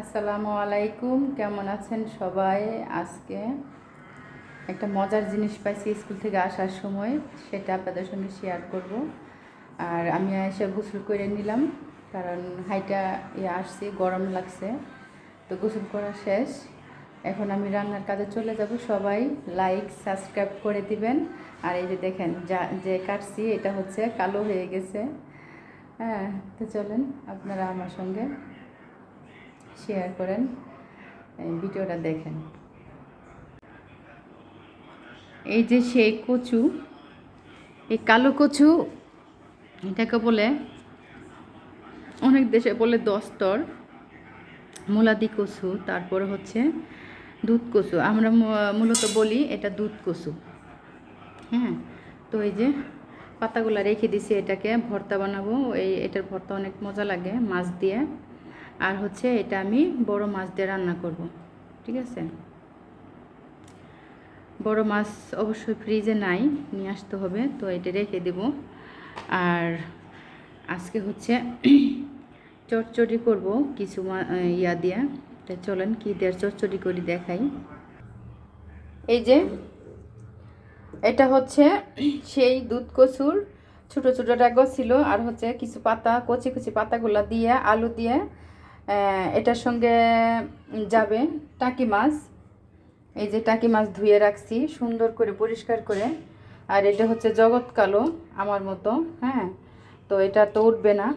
আসসালামু আলাইকুম, কেমন আছেন সবাই? আজকে একটা মজার জিনিস পাইছি স্কুল থেকে আসার সময়, সেটা আপনাদের সঙ্গে শেয়ার করব। আর আমি এসে গোসল করে নিলাম, কারণ হাইটা ইয়ে আসছি, গরম লাগছে। তো গোসল করা শেষ। এখন আমি রান্নার কাজে চলে যাব, সবাই লাইক সাবস্ক্রাইব করে দিবেন। আর এই যে দেখেন, যা, যে কাটছি, এটা হচ্ছে কালো হয়ে গেছে। হ্যাঁ তো চলেন, আপনারা আমার সঙ্গে শেয়ার করেন ভিডিওটা দেখেন। এই যে সেই কচু, এই কালো কচু, এটাকে বলে, অনেক দেশে বলে দস্তর, মুলাদি কচু, তারপরে হচ্ছে দুধ কচু। আমরা মূলত বলি এটা দুধ কচু। হ্যাঁ তো এই যে পাতাগুলো রেখে দিছি এটাকে, ভর্তা বানাবো। এই, এটার ভর্তা অনেক মজা লাগে মাছ দিয়ে। আর হচ্ছে এটা আমি বড় মাছ দিয়ে রান্না করব, ঠিক আছে? বড় মাছ অবশ্যই ফ্রিজে নাই, নিয়ে আসতে হবে, তো এটা রেখে দেব। আর আজকে হচ্ছে চটচড়ি করব কিছু ইয়া দিয়ে। তা চলেন কী দিয়ে চটচড়ি করি দেখাই। এই যে এটা হচ্ছে সেই দুধ কচুর ছোটো ছোটো ডাগো ছিল, আর হচ্ছে কিছু পাতা, কচি কচি পাতাগুলা দিয়ে, আলু দিয়ে এটার সঙ্গে যাবে টাকি মাছ। এই যে টাকি মাছ ধুয়ে রাখছি, সুন্দর করে, পরিষ্কার করে। আর এটা হচ্ছে জগৎ কালো আমার মতো হ্যাঁ? তো এটা তো উঠবে না।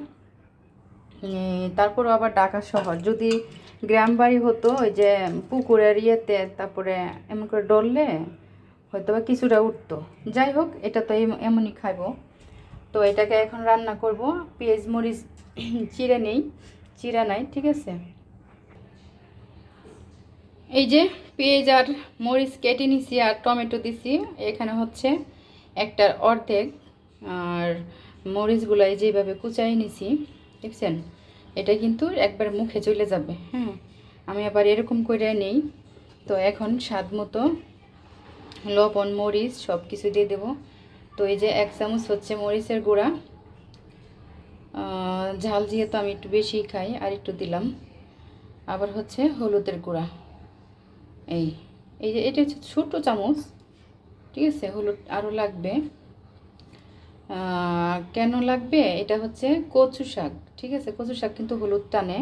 তারপর আবার ঢাকা শহর। যদি গ্রাম বাড়ি হতো, ওই যে পুকুরের ইয়েতে, তারপরে এমন করে ডললে হয়তো বা কিছুটা উঠতো। যাই হোক, এটা তো এম- এমনই খাইবো। তো এটাকে এখন রান্না করব। পেঁয়াজ, মরিচ, চিড়ে নেই। চিড়া নাই, ঠিক আছে? এই যে পেঁয়াজ আর মরিচ কেটে নিছি আর টমেটো দিছি। এখানে হচ্ছে একটা অর্ধেক আর মরিচগুলো এই যেভাবে কুচাই নিছি, দেখছেন? এটা কিন্তু একবার মুখে চলে যাবে হ্যাঁ? আমি আবার এরকম করে নেই। তো এখন স্বাদ মতো লবণ, মরিচ সব কিছু দিয়ে দেবো। তো এই যে এক চামচ হচ্ছে মরিচের গুঁড়া। ঝাল যেহেতু আমি একটু বেশি খাই, আর একটু দিলাম। আবার হচ্ছে হলুদের গুঁড়া। এই এই যে এটা হচ্ছে ছোটো চামচ, ঠিক আছে? হলুদ আরও লাগবে। কেন লাগবে? এটা হচ্ছে কচু শাক, ঠিক আছে? কচু শাক কিন্তু হলুদ টানে।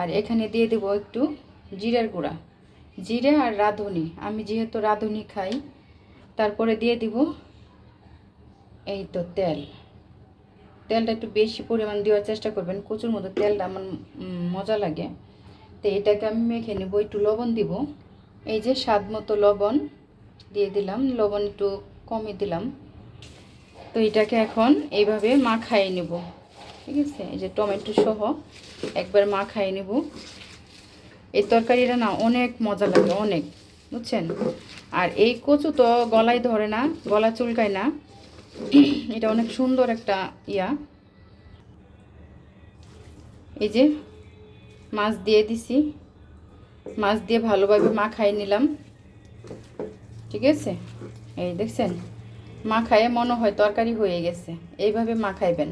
আর এখানে দিয়ে দেবো একটু জিরার গুঁড়া। জিরে আর রাঁধুনি। আমি যেহেতু রাঁধুনি খাই, তারপরে দিয়ে দিব এই তো তেল। তেলটা একটু বেশি পরিমাণ দেওয়ার চেষ্টা করবেন। কচুর মতো তেলটা আমার মজা লাগে। তো এটাকে আমি মেখে নেব, একটু লবণ দিব। এই যে স্বাদ মতো লবণ দিয়ে দিলাম, লবণ একটু কমই দিলাম। তো এটাকে এখন এইভাবে মাখাই নেব। ঠিক আছে? এই যে টমেটো সহ একবার মাখাই নেব। এই তরকারিটা না অনেক মজা লাগে, অনেক। বুঝছেন? আর এই কচু তো গলায় ধরে না, গলা চুলকায় না। এটা অনেক সুন্দর একটা ইয়া। এই যে মাছ দিয়ে দিছি। মাছ দিয়ে ভালোভাবে মাখাই নিলাম। ঠিক আছে? এই দেখছেন? মাখায়ে মনে হয় তরকারি হয়ে গেছে। এইভাবে মাখাইবেন।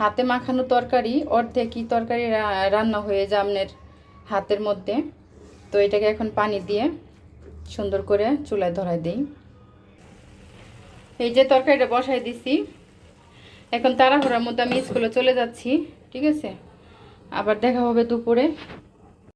হাতে মাখানো তরকারি, অর্ধেকই তরকারি রান্না হয়ে যায় আপনার হাতের মধ্যে। তো এটাকে এখন পানি দিয়ে সুন্দর করে চুলায় ধরাই দিই। এই যে তরকারিটা বসাই দিছি। এখন তাড়াহুড়ার মধ্যে আমি স্কুলে চলে যাচ্ছি, ঠিক আছে? আবার দেখা হবে দুপুরে।